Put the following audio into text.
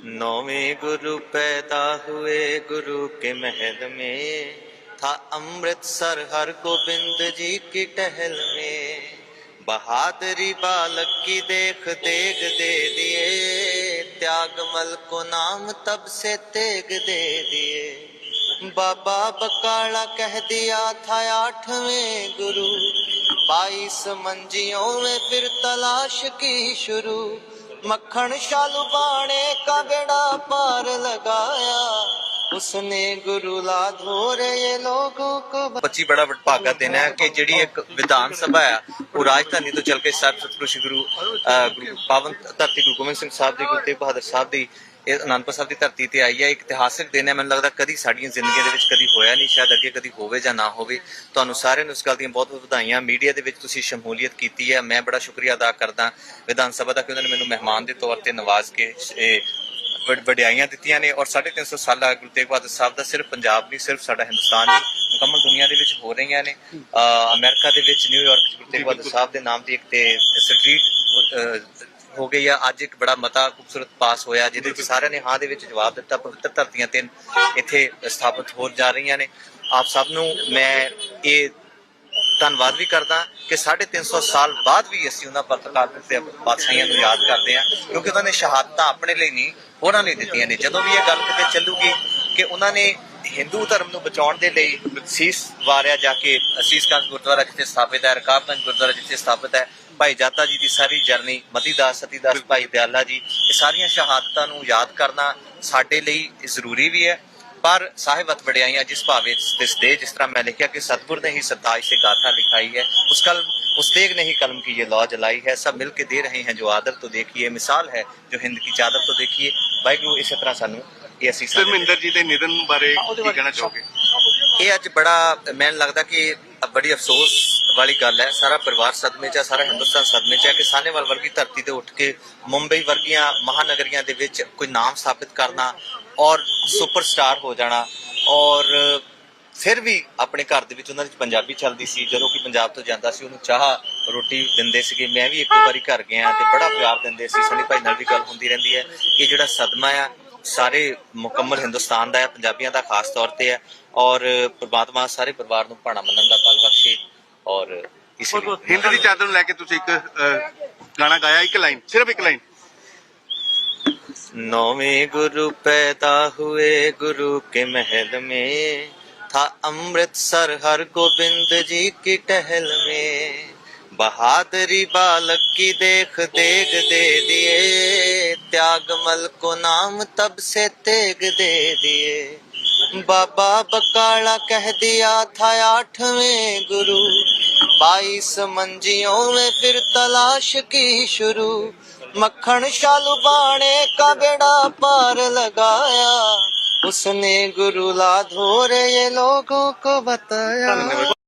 नौवें गुरु पैदा हुए गुरु के महल में था अमृतसर हर गोविंद जी की टहल में बहादुरी बालक की देख देख दे दिए त्यागमल को नाम तब से तेग दे दिए बाबा बकाला कह दिया था आठवें गुरु बाईस मंजियों में फिर तलाश की शुरू ਮੱਖਣ ਸ਼ਾਲੂ ਬਾਣੇ ਕਾਗੜਾ ਪਾਰ ਲਗਾਇਆ। ਉਸਨੇ ਗੁਰੂ ਲਾ ਧੋਰੇ ਲੋਗੋ ਕੋ 25 ਬੜਾ ਭਾਗਾ ਦਿਨ ਹੈ ਕਿ ਜਿਹੜੀ ਇੱਕ ਵਿਧਾਨ ਸਭਾ ਆ, ਉਹ ਰਾਜਧਾਨੀ ਤੋਂ ਚੱਲ ਕੇ ਸਰਬਸਤ ਗੁਰੂ ਪਾਵਨ ਧਰਤੀ ਗੁਰੂ ਗੋਬਿੰਦ ਸਿੰਘ ਸਾਹਿਬ ਜੀ ਗੁਰੂ ਤੇਗ ਬਹਾਦਰ ਸਾਹਿਬ ਦੀ ਇਹ ਅਨੰਦਪੁਰ ਸਾਹਿਬ ਦੀ ਧਰਤੀ ਤੇ ਆਈ ਹੈ ਇੱਕ ਇਤਿਹਾਸਿਕ ਦਿਨ ਹੈ। ਮੈਨੂੰ ਲੱਗਦਾ ਕਦੀ ਸਾਡੀਆਂ ਜ਼ਿੰਦਗੀਆਂ ਦੇ ਵਿੱਚ ਕਦੀ ਹੋਇਆ ਨਹੀਂ ਸ਼ਾਇਦ ਅੱਗੇ ਕਦੀ ਹੋਵੇ ਜਾਂ ਨਾ ਹੋਵੇ। ਤੁਹਾਨੂੰ ਸਾਰਿਆਂ ਨੂੰ ਇਸ ਗੱਲ ਦੀਆਂ ਬਹੁਤ ਬਹੁਤ ਵਧਾਈਆਂ। ਮੀਡੀਆ ਦੇ ਵਿੱਚ ਤੁਸੀਂ ਸ਼ਮੂਲੀਅਤ ਕੀਤੀ ਹੈ। ਮੈਂ ਬੜਾ ਸ਼ੁਕਰੀਆ ਅਦਾ ਕਰਦਾ ਵਿਧਾਨ ਸਭਾ ਦਾ ਕਿ ਉਹਨਾਂ ਨੇ ਮੈਨੂੰ ਮਹਿਮਾਨ ਦੇ ਤੌਰ ਤੇ ਨਵਾਜ਼ ਕੇ ਵਡਿਆਈਆਂ ਦਿੱਤੀਆਂ ਨੇ। ਔਰ 350 ਸਾਲਾ ਗੁਰੂ ਤੇਗ ਬਹਾਦਰ ਸਾਹਿਬ ਦਾ ਸਿਰਫ ਪੰਜਾਬ ਨਹੀਂ ਸਿਰਫ ਸਾਡਾ ਹਿੰਦੁਸਤਾਨ ਨਹੀਂ ਮੁਕੰਮਲ ਦੁਨੀਆ ਦੇ ਵਿੱਚ ਹੋ ਰਹੀਆਂ ਨੇ। ਅਮਰੀਕਾ ਦੇ ਵਿੱਚ ਨਿਊਯਾਰਕ ਗੁਰੂ ਤੇਗ ਬਹਾਦਰ ਸਾਹਿਬ ਦੇ ਨਾਮ ਦੀ ਇੱਕ ਤੇ ਸਟਰੀਟ ਹੋ ਗਈ ਆ। ਅੱਜ ਇੱਕ ਬੜਾ ਮਤਾ ਖੂਬਸੂਰਤ ਪਾਸ ਹੋਇਆ, ਜਿਹਦੇ ਵਿੱਚ ਸਾਰਿਆਂ ਨੇ ਹਾਂ ਦੇ ਵਿੱਚ ਜਵਾਬ ਦਿੱਤਾ। ਪਵਿੱਤਰ ਧਰਤੀਆਂ ਤਿੰਨ ਇੱਥੇ ਸਥਾਪਿਤ ਹੋ ਜਾ ਰਹੀਆਂ ਨੇ। ਆਪ ਸਭ ਨੂੰ ਮੈਂ ਇਹ ਧੰਨਵਾਦ ਵੀ ਕਰਦਾ ਕਿ 350 ਸਾਲ ਬਾਅਦ ਵੀ ਅਸੀਂ ਉਹਨਾਂ ਪੱਤਰਕਾਰ ਤੇ ਬਾਦਸ਼ਾਹੀਆਂ ਨੂੰ ਯਾਦ ਕਰਦੇ ਹਾਂ, ਕਿਉਂਕਿ ਉਹਨਾਂ ਨੇ ਸ਼ਹਾਦਤਾਂ ਆਪਣੇ ਲਈ ਨਹੀਂ ਹੋਰਾਂ ਲਈ ਦਿੱਤੀਆਂ ਨੇ। ਜਦੋਂ ਵੀ ਇਹ ਗੱਲ ਕਿਤੇ ਚੱਲੂਗੀ ਕਿ ਉਹਨਾਂ ਨੇ ਹਿੰਦੂ ਧਰਮ ਨੂੰ ਬਚਾਉਣ ਦੇ ਲਈ ਸੀਸ ਵਾਰਿਆ ਜਾ ਕੇ ਅਸੀਸ ਗੁਰਦੁਆਰਾ ਜਿੱਥੇ ਸਥਾਪਿਤ ਹੈ ਰਕਾਬਗੰਜ ਗੁਰਦੁਆਰਾ ਜਿੱਥੇ ਸਥਾਪਿਤ ਹੈ ਭਾਈ ਜਾਤਾ ਜੀ ਦੀ ਸਾਰੀ ਜਰਨੀ ਮਤੀਦਾਸ ਸਤੀਦਾਸ ਭਾਈ ਦਿਆਲਾ ਜੀ ਇਹ ਸਾਰੀਆਂ ਸ਼ਹਾਦਤਾਂ ਨੂੰ ਯਾਦ ਕਰਨਾ ਸਾਡੇ ਲਈ ਜ਼ਰੂਰੀ ਵੀ ਹੈ। ਪਰ ਸਾਹਿਬਤ ਵਡਿਆਈਆਂ ਜਿਸ ਭਾਵੇਂ ਇਸ ਦੇ ਜਿਸ ਤਰ੍ਹਾਂ ਮੈਂ ਲਿਖਿਆ ਕਿ ਸਤਗੁਰ ਨੇ ਹੀ 27 ਸੇ ਗਾਥਾ ਲਿਖਾਈ ਹੈ ਉਸ ਕਲ ਉਸ ਤੇਗ ਨੇ ਹੀ ਕਲਮ की ये लौ जलाई है सब मिल के दे रहे हैं जो आदर तो देखिए मिसाल है जो हिंद की चादर तो देखिए ਵਾਹਿਗੁਰੂ ਇਸੇ ਤਰ੍ਹਾਂ ਸਾਨੂੰ ਇਹ ਅਸੀਂ ਸਰਮਿੰਦਰ ਜੀ ਦੇ ਨਿਧਨ ਬਾਰੇ ਕੀ ਕਹਿਣਾ ਚਾਹੋਗੇ? ਇਹ ਅੱਜ ਬੜਾ ਮੈਨੂੰ ਲੱਗਦਾ ਕਿ ਬੜੀ ਅਫਸੋਸ ਵਾਲੀ ਗੱਲ ਹੈ। ਸਾਰਾ ਪਰਿਵਾਰ ਸਦਮੇ 'ਚ ਹੈ, ਸਾਰਾ ਹਿੰਦੁਸਤਾਨ ਸਦਮੇ 'ਚ ਹੈ ਕਿ ਸਾਨੇਵਾਲ ਵਰਗੀ ਧਰਤੀ ਤੇ ਉੱਠ ਕੇ ਮੁੰਬਈ ਵਰਗੀਆਂ ਮਹਾਨਗਰੀਆਂ ਦੇ ਵਿੱਚ ਕੋਈ ਨਾਮ ਸਥਾਪਿਤ ਕਰਨਾ ਔਰ ਸੁਪਰਸਟਾਰ ਹੋ ਜਾਣਾ ਔਰ ਫਿਰ ਵੀ ਆਪਣੇ ਘਰ ਦੇ ਵਿੱਚ ਉਹਨਾਂ ਦੀ ਪੰਜਾਬੀ ਚੱਲਦੀ ਸੀ। ਜਦੋਂ ਕਿ ਪੰਜਾਬ ਤੋਂ ਜਾਂਦਾ ਸੀ, ਉਹਨੂੰ ਚਾਹ, ਰੋਟੀ ਦਿੰਦੇ ਸੀਗੇ। ਮੈਂ ਵੀ ਇੱਕ ਵਾਰੀ ਘਰ ਗਿਆ ਤੇ ਬੜਾ ਪਿਆਰ ਦਿੰਦੇ ਸੀ। ਸਣੀ ਭਾਈ ਨਾਲ ਵੀ ਗੱਲ ਹੁੰਦੀ ਰਹਿੰਦੀ ਹੈ ਇਹ ਜਿਹੜਾ ਸਦਮਾ ਆ ਸਾਰੇ ਮੁਕੰਮਲ ਹਿੰਦੁਸਤਾਨ ਦਾ ਹੈ ਪੰਜਾਬੀਆਂ ਦਾ ਖਾਸ ਤੌਰ ਤੇ ਹੈ ਔਰ ਪ੍ਰਮਾਤਮਾ ਸਾਰੇ ਪਰਿਵਾਰ ਨੂੰ ਭਾਣਾ ਮੰਨਣ ਦਾ ਬਲ ਬਖਸ਼ੇ ਔਰ ਇਸ ਲਈ ਹਿੰਦ ਦੀ ਚਾਦਰ ਨੂੰ ਲੈ ਕੇ ਤੁਸੀਂ ਇੱਕ ਅਹ, ਗਾਣਾ ਗਾਇਆ ਇੱਕ ਲਾਈਨ ਸਿਰਫ ਇੱਕ ਲਾਈਨ नौवें गुरु पैदा हुए गुरु के महल में था अमृतसर हर गोविंद जी की टहल में बहादुरी बालक की देख देख दे दिए त्यागमल को नाम तब से तेग दे दिए। बाबा बकाला कह दिया था आठवें गुरु। बाईस मंजियों में फिर तलाश की शुरू। मक्खन शालू बाणे का बेड़ा पार लगाया। उसने गुरु लाधोरे ये लोगों को बताया।